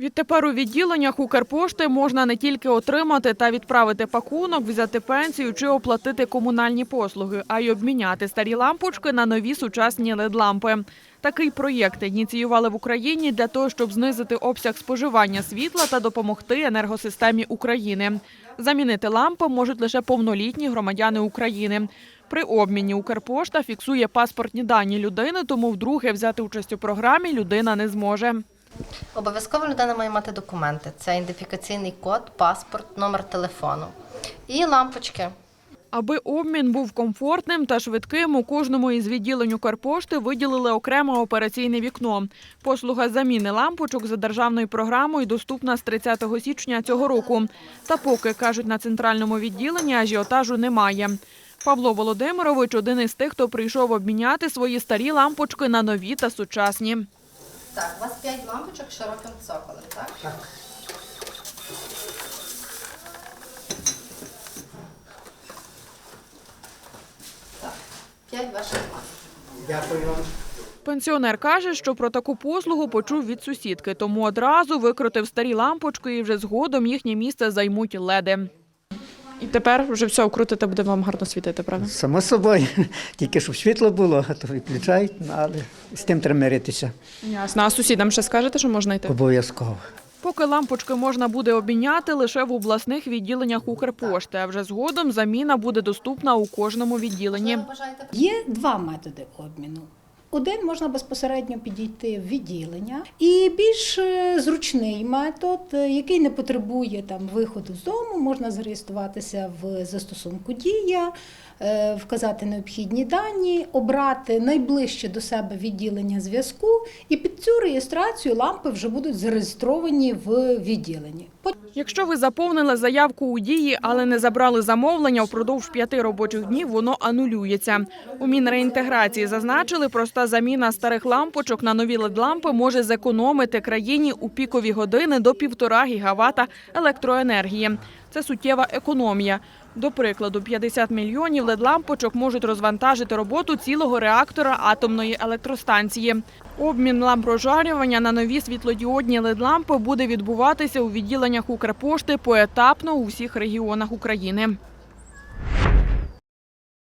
Відтепер у відділеннях Укрпошти можна не тільки отримати та відправити пакунок, взяти пенсію чи оплатити комунальні послуги, а й обміняти старі лампочки на нові сучасні LED-лампи. Такий проєкт ініціювали в Україні для того, щоб знизити обсяг споживання світла та допомогти енергосистемі України. Замінити лампи можуть лише повнолітні громадяни України. При обміні Укрпошта фіксує паспортні дані людини, тому вдруге взяти участь у програмі людина не зможе. Обов'язково людина має мати документи. Це ідентифікаційний код, паспорт, номер телефону і лампочки. Аби обмін був комфортним та швидким, у кожному із відділень Укрпошти виділили окреме операційне вікно. Послуга заміни лампочок за державною програмою доступна з 30 січня цього року. Та поки, кажуть, на центральному відділенні ажіотажу немає. Павло Володимирович один із тих, хто прийшов обміняти свої старі лампочки на нові та сучасні. Так, у вас 5 лампочок широким цоколем, так? Так. Так, 5 ваших лампочок. Дякую вам. Пенсіонер каже, що про таку послугу почув від сусідки, тому одразу викрутив старі лампочки і вже згодом їхнє місце займуть леди. І тепер вже все окрутите, буде вам гарно світити, правда? Само собою, тільки щоб світло було, а то відключають, ну, але з тим треба миритися Ясно. А сусідам ще скажете, що можна йти? обов'язково. Поки лампочки можна буде обміняти лише в обласних відділеннях Укрпошти, а вже згодом заміна буде доступна у кожному відділенні. Бажаєте Є два методи обміну. Один можна безпосередньо підійти в відділення, і більш е, зручний метод, е, який не потребує там виходу з дому, можна зареєструватися в застосунку Дія, е, вказати необхідні дані, обрати найближче до себе відділення зв'язку, і під цю реєстрацію лампи вже будуть зареєстровані в відділенні. Якщо ви заповнили заявку у дії, але не забрали замовлення впродовж п'яти робочих днів, воно анулюється. У Мінреінтеграції зазначили, проста заміна старих лампочок на нові LED-лампи може зекономити країні у пікові години до півтора гігавата електроенергії. Це суттєва економія. До прикладу, 50 мільйонів LED-лампочок можуть розвантажити роботу цілого реактора атомної електростанції. Обмін ламп прожарювання на нові світлодіодні LED-лампи буде відбуватися у відділеннях Укрпошти поетапно у всіх регіонах України.